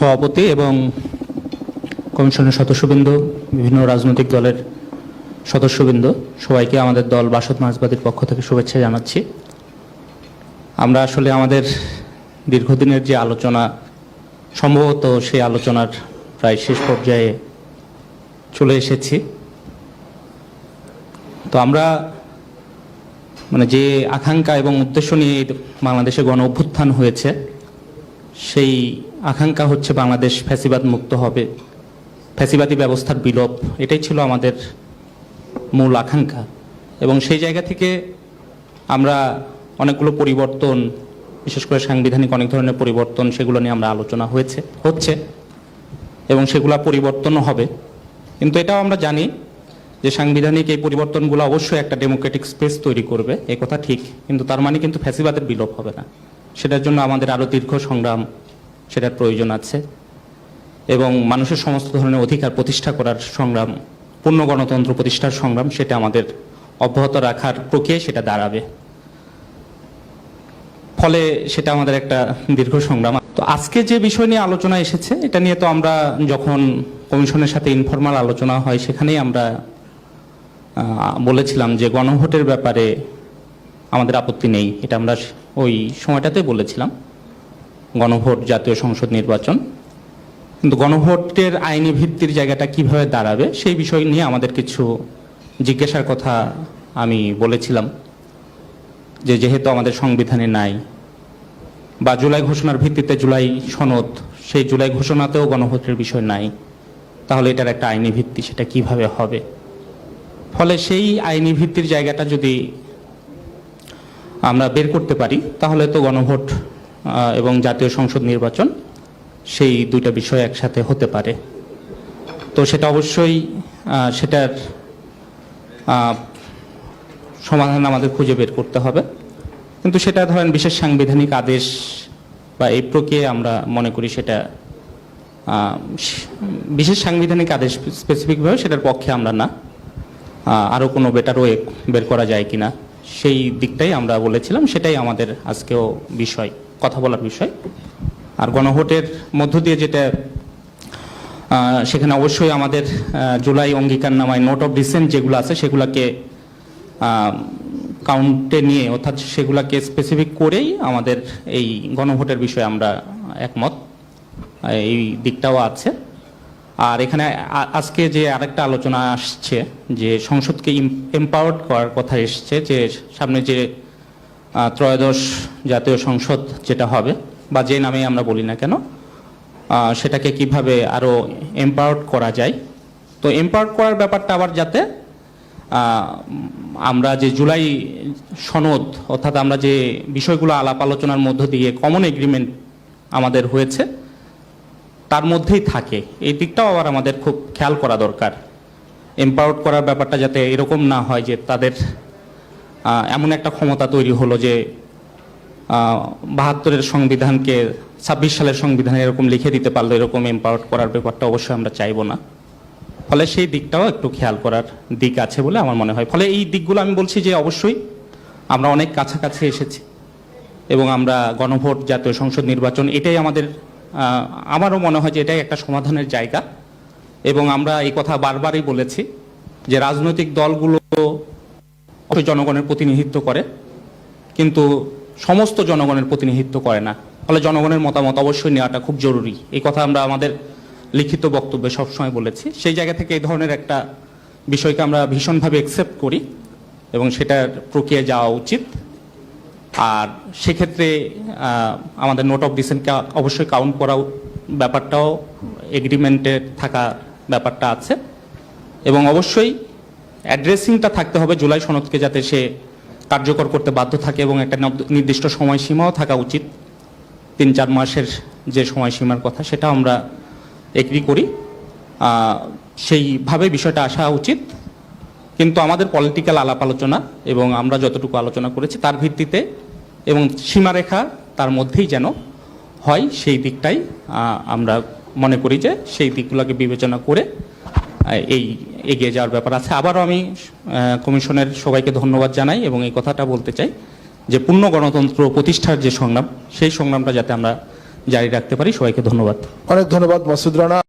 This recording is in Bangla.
সভাপতি এবং কমিশনের সদস্যবৃন্দ, বিভিন্ন রাজনৈতিক দলের সদস্যবৃন্দ, সবাইকে আমাদের দল বাসদ মার্চবাদীর পক্ষ থেকে শুভেচ্ছা জানাচ্ছি। আমরা আসলে আমাদের দীর্ঘদিনের যে আলোচনা, সম্ভবত সেই আলোচনার প্রায় শেষ পর্যায়ে চলে এসেছি। তো আমরা মানে যে আকাঙ্ক্ষা এবং উদ্দেশ্য নিয়ে বাংলাদেশে গণ অভ্যুত্থান হয়েছে সেই আকাঙ্ক্ষা হচ্ছে বাংলাদেশ ফ্যাসিবাদ মুক্ত হবে। ফ্যাসিবাদী ব্যবস্থার বিলোপ, এটাই ছিল আমাদের মূল আকাঙ্ক্ষা। এবং সেই জায়গা থেকে আমরা অনেকগুলো পরিবর্তন, বিশেষ করে সাংবিধানিক অনেক ধরনের পরিবর্তন, সেগুলো নিয়ে আমরা আলোচনা হয়েছে, হচ্ছে এবং সেগুলো পরিবর্তনও হবে। কিন্তু এটাও আমরা জানি যে সাংবিধানিক এই পরিবর্তনগুলো অবশ্যই একটা ডেমোক্রেটিক স্পেস তৈরি করবে কথা ঠিক। কিন্তু তার মানে কিন্তু ফ্যাসিবাদের বিলোপ হবে না। সেটার জন্য আমাদের আরও দীর্ঘ সংগ্রাম সেটার প্রয়োজন আছে। এবং মানুষের সমস্ত ধরনের অধিকার প্রতিষ্ঠা করার সংগ্রাম, পূর্ণ গণতন্ত্র প্রতিষ্ঠার সংগ্রাম সেটা আমাদের অব্যাহত রাখার প্রক্রিয়ায় সেটা দাঁড়াবে। ফলে সেটা আমাদের একটা দীর্ঘ সংগ্রাম। তো আজকে যে বিষয় নিয়ে আলোচনা এসেছে, এটা নিয়ে তো আমরা যখন কমিশনের সাথে ইনফরমাল আলোচনা হয়, সেখানেই আমরা বলেছিলাম যে গণভোটের ব্যাপারে আমাদের আপত্তি নেই। এটা আমরা ওই সময়টাতে বলেছিলাম। গণভোট জাতীয় সংসদ নির্বাচন। কিন্তু গণভোটের আইনি ভিত্তির জায়গাটা কীভাবে দাঁড়াবে, সেই বিষয় নিয়ে আমাদের কিছু জিজ্ঞাসার কথা আমি বলেছিলাম। যে যেহেতু আমাদের সংবিধানে নাই, বা জুলাই ঘোষণার ভিত্তিতে জুলাই সনদ, সেই জুলাই ঘোষণাতেও গণভোটের বিষয় নাই, তাহলে এটার একটা আইনি ভিত্তি, সেটা কীভাবে হবে? ফলে সেই আইনি ভিত্তির জায়গাটা যদি আমরা বের করতে পারি, তাহলে তো গণভোট এবং জাতীয় সংসদ নির্বাচন সেই দুইটা বিষয় একসাথে হতে পারে। তো সেটা অবশ্যই সেটার সমাধান আমাদের খুঁজে বের করতে হবে। কিন্তু সেটা ধরেন বিশেষ সাংবিধানিক আদেশ বা এই প্রক্রিয়ায় আমরা মনে করি সেটা বিশেষ সাংবিধানিক আদেশ স্পেসিফিকভাবে সেটার পক্ষে আমরা না। আরও কোনো বেটার ওয়ে বের করা যায় কিনা। সেই দিকটাই আমরা বলেছিলাম, সেটাই আমাদের আজকেও বিষয়, কথা বলার বিষয়। আর গণভোটের মধ্য দিয়ে যেটা সেখানে অবশ্যই আমাদের জুলাই অঙ্গীকার নামায় নোট অফ ডিসেন্ট যেগুলো আছে, সেগুলোকে কাউন্টে নিয়ে, অর্থাৎ সেগুলোকে স্পেসিফিক করেই আমাদের এই গণভোটের বিষয়ে আমরা একমত। এই দিকটাও আছে। আর এখানে আজকে যে আরেকটা আলোচনা আসছে, যে সংসদকে এম্পাওয়ার্ড করার কথা এসছে, যে সামনে যে ত্রয়োদশ জাতীয় সংসদ যেটা হবে, বা যে নামে আমরা বলি না কেন সেটাকে কীভাবে আরও এম্পাওয়ার্ড করা যায়। তো এম্পাওয়ার্ড করার ব্যাপারটা আবার যাতে আমরা যে জুলাই সনদ, অর্থাৎ আমরা যে বিষয়গুলো আলাপ আলোচনার মধ্য দিয়ে কমন এগ্রিমেন্ট আমাদের হয়েছে তার মধ্যেই থাকে। এই দিকটাও আবার আমাদের খুব খেয়াল করা দরকার। এম্পাওয়ার্ড করার ব্যাপারটা যাতে এরকম না হয় যে তাদের এমন একটা ক্ষমতা তৈরি হলো যে বাহাত্তরের সংবিধানকে, ছাব্বিশ সালের সংবিধানে এরকম লিখে দিতে পারল, এরকম এম্পাওয়ার্ড করার ব্যাপারটা অবশ্যই আমরা চাইব না। ফলে সেই দিকটাও একটু খেয়াল করার দিক আছে বলে আমার মনে হয়। ফলে এই দিকগুলো আমি বলছি যে অবশ্যই আমরা অনেক কাছাকাছি এসেছি এবং আমরা গণভোট জাতীয় সংসদ নির্বাচন, এটাই আমাদের আমারও মনে হয় যে এটাই একটা সমাধানের জায়গা। এবং আমরা এই কথা বারবারই বলেছি যে রাজনৈতিক দলগুলো জনগণের প্রতিনিধিত্ব করে, কিন্তু সমস্ত জনগণের প্রতিনিধিত্ব করে না। ফলে জনগণের মতামত অবশ্যই নেওয়াটা খুব জরুরি। এই কথা আমরা আমাদের লিখিত বক্তব্যে সবসময় বলেছি। সেই জায়গা থেকে এই ধরনের একটা বিষয়কে আমরা ভীষণভাবে অ্যাকসেপ্ট করি এবং সেটার প্রক্রিয়া যাওয়া উচিত। আর সেক্ষেত্রে আমাদের নোট অফ ডিসেন্টকে অবশ্যই কাউন্ট করা ব্যাপারটাও এগ্রিমেন্টে থাকা ব্যাপারটা আছে। এবং অবশ্যই অ্যাড্রেসিংটা থাকতে হবে জুলাই সনদকে যাতে সে কার্যকর করতে বাধ্য থাকে এবং একটা নির্দিষ্ট সময়সীমাও থাকা উচিত। তিন চার মাসের যে সময়সীমার কথা সেটা আমরা এগ্রি করি। সেইভাবে বিষয়টা আসা উচিত। কিন্তু আমাদের পলিটিক্যাল আলাপ আলোচনা এবং আমরা যতটুকু আলোচনা করেছি, তার ভিত্তিতে এবং সীমারেখা তার মধ্যেই যেন হয়, সেই দিকটাই আমরা মনে করি যে সেই দিকগুলোকে বিবেচনা করে এই এগিয়ে যাওয়ার ব্যাপার আছে। আবারও আমি কমিশনের সবাইকে ধন্যবাদ জানাই এবং এই কথাটা বলতে চাই যে পূর্ণ গণতন্ত্র প্রতিষ্ঠার যে সংগ্রাম, সেই সংগ্রামটা যাতে আমরা জারি রাখতে পারি, সবাইকে ধন্যবাদ। অনেক ধন্যবাদ, মাসুদ রানা।